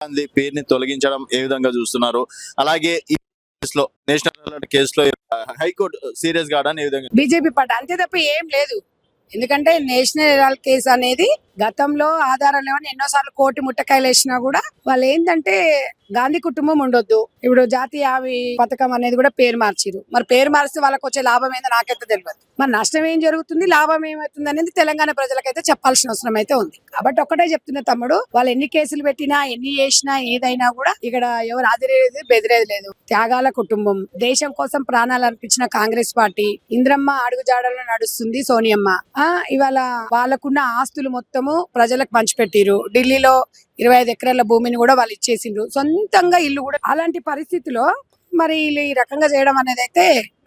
గాంధీ పేరుని తొలగించడం ఏ విధంగా చూస్తున్నారు? అలాగే ఈ కేసులో నేషనల్ అలర్ట్ కేసులో హైకోర్టు సీరియస్ కావడానికి ఏ విధంగా బీజేపీ పార్టీ అంతే తప్ప ఏం లేదు. ఎందుకంటే నేషనల్ అలర్ట్ కేసు అనేది గతంలో ఆధారాలు లేవని ఎన్నోసార్లు కోటి ముట్టకాయలు వేసినా కూడా వాళ్ళు ఏంటంటే గాంధీ కుటుంబం ఉండొద్దు. ఇప్పుడు జాతీయ హామీ పథకం అనేది కూడా పేరు మార్చిరు మరి పేరు మారిస్తే వాళ్ళకి వచ్చే లాభం ఏందో నాకైతే తెలియదు మరి నష్టం ఏం జరుగుతుంది? లాభం ఏమవుతుంది అనేది తెలంగాణ ప్రజలకైతే చెప్పాల్సిన అవసరం అయితే ఉంది. కాబట్టి ఒక్కటే చెప్తున్నా తమ్ముడు వాళ్ళు ఎన్ని కేసులు పెట్టినా ఎన్ని చేసినా ఏదైనా కూడా ఇక్కడ ఎవరు ఆదిరేది బెదిరేది లేదు. త్యాగాల కుటుంబం దేశం కోసం ప్రాణాలు అర్పించిన కాంగ్రెస్ పార్టీ ఇంద్రమ్మ అడుగుజాడలో నడుస్తుంది సోనియమ్మ. ఆ ఇవాళ వాళ్ళకున్న ఆస్తులు మొత్తము ప్రజలకు పంచిపెట్టిరు ఢిల్లీలో ఇరవై ఐదు ఎకరాల భూమిని కూడా వాళ్ళు ఇచ్చేసిండ్రు. సొంతంగా ఇల్లు కూడా అలాంటి పరిస్థితిలో మరి వీళ్ళు ఈ రకంగా చేయడం అనేది అయితే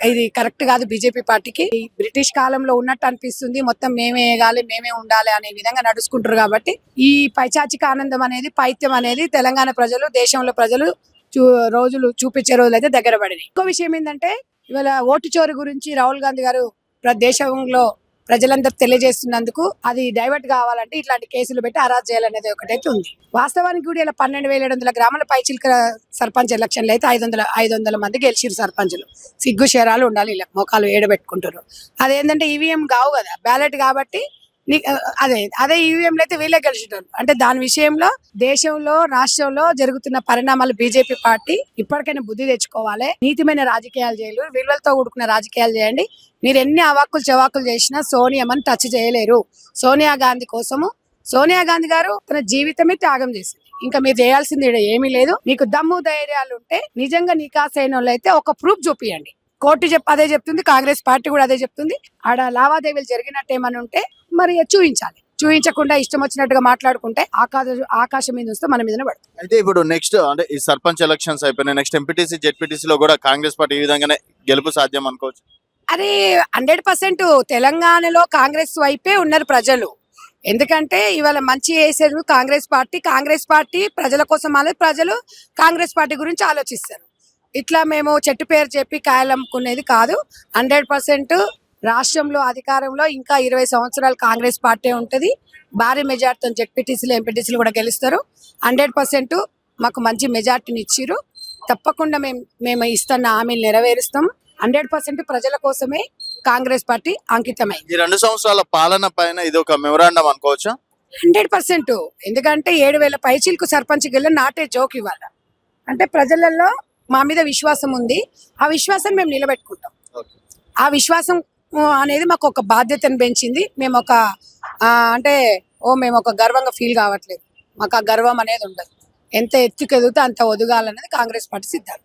ఇది కరెక్ట్ కాదు బీజేపీ పార్టీకి. బ్రిటిష్ కాలంలో ఉన్నట్టు అనిపిస్తుంది. మొత్తం మేమే వేయాలి మేమే ఉండాలి అనే విధంగా నడుచుకుంటారు కాబట్టి ఈ పైచాచిక ఆనందం అనేది పైత్యం అనేది తెలంగాణ ప్రజలు దేశంలో ప్రజలు రోజులు చూపించే రోజులు అయితే దగ్గర పడినాయి. ఇంకో విషయం ఏంటంటే ఇవాళ ఓటు చోరు గురించి రాహుల్ గాంధీ గారు దేశంలో ప్రజలందరూ తెలియజేస్తున్నందుకు అది డైవర్ట్ కావాలంటే ఇట్లాంటి కేసులు పెట్టి అరాజ్ చేయాలనేది ఒకటైతే ఉంది. వాస్తవానికి కూడా ఇలా పన్నెండు వేల ఏడు వందల గ్రామాల పైచిల్క సర్పంచ్ ఎలక్షన్లు అయితే ఐదు వందల ఐదు వందల మంది గెలిచిరు సర్పంచులు. సిగ్గు శరాలు ఉండాలి ఇలా మోకాలు ఏడబెట్టుకుంటారు అదేంటంటే ఈవీఎం కావు కదా బ్యాలెట్ కాబట్టి అదే అదే ఈవీఎంలు అయితే వీళ్ళే గెలిచినారు. అంటే దాని విషయంలో దేశంలో రాష్ట్రంలో జరుగుతున్న పరిణామాలు బీజేపీ పార్టీ ఇప్పటికైనా బుద్ధి తెచ్చుకోవాలి. నీతిమైన రాజకీయాలు చేయలేరు. విలువలతో కూడుకున్న రాజకీయాలు చేయండి. మీరు ఎన్ని అవాక్కులు చవాకులు చేసినా సోనియామని టచ్ చేయలేరు. సోనియా గాంధీ కోసము సోనియా గాంధీ గారు తన జీవితమే త్యాగం చేసింది. ఇంకా మీరు చేయాల్సింది ఈడ ఏమీ లేదు. మీకు దమ్ము ధైర్యాలు ఉంటే నిజంగా నికాసైన వాళ్ళు అయితే ఒక ప్రూఫ్ చూపియండి. కోర్టు చెప్ అదే చెప్తుంది కాంగ్రెస్ పార్టీ కూడా అదే చెప్తుంది. ఆడ లావాదేవీలు జరిగినట్టు ఏమని ఉంటే మరి చూపించాలి చూపించకుండా ఇష్టం వచ్చినట్టుగా మాట్లాడుకుంటే ఆకాశ ఆకాశం మీద వస్తే మన మీదనే పడుతుంది. అయితే ఇప్పుడు నెక్స్ట్ అంటే ఈ సర్పంచ్ ఎలక్షన్స్ అయిపోయినాయి. నెక్స్ట్ ఎంపీటీసీ జెడ్పీటీసీ లో కూడా కాంగ్రెస్ పార్టీ ఈ విధంగానే గెలుపు సాధ్యం అనుకోవచ్చు. అరే హండ్రెడ్ పర్సెంట్ తెలంగాణలో కాంగ్రెస్ వైపే ఉన్నారు ప్రజలు. ఎందుకంటే ఇవాళ మంచి చేసేది కాంగ్రెస్ పార్టీ కాంగ్రెస్ పార్టీ ప్రజల కోసం అనేది ప్రజలు కాంగ్రెస్ పార్టీ గురించి ఆలోచిస్తారు. ఇట్లా మేము చెట్టు పేరు చెప్పి కాయలు అమ్ముకునేది కాదు. హండ్రెడ్ పర్సెంట్ రాష్ట్రంలో అధికారంలో ఇంకా ఇరవై సంవత్సరాలు కాంగ్రెస్ పార్టీ ఉంటుంది. భారీ మెజార్టీతో జెడ్పీటీసీలు ఎంపీటీసీలు కూడా గెలుస్తారు. హండ్రెడ్ పర్సెంట్ మాకు మంచి మెజార్టీని ఇచ్చిర్రు. తప్పకుండా మేము మేము ఇస్తున్న హామీలు నెరవేరుస్తాం. హండ్రెడ్ పర్సెంట్ ప్రజల కోసమే కాంగ్రెస్ పార్టీ అంకితమైంది ఈ రెండు సంవత్సరాల పాలన పైన ఇది ఒక మెమరాండం అనుకోవచ్చా? Hundred percent. ఎందుకంటే ఏడు వేల పైచీలకు సర్పంచ్ గెల్ల నాటే జోక్ ఇవాళ. అంటే ప్రజలలో మా మీద విశ్వాసం ఉంది. ఆ విశ్వాసం మేము నిలబెట్టుకుంటాం. ఆ విశ్వాసం అనేది మాకు ఒక బాధ్యతను పెంచింది. మేము ఒక అంటే ఓ మేము ఒక గర్వంగా ఫీల్ కావట్లేదు. మాకు ఆ గర్వం అనేది ఉండదు. ఎంత ఎత్తుకెదిగితే అంత ఒదగాలనేది కాంగ్రెస్ పార్టీ సిద్ధాంతం.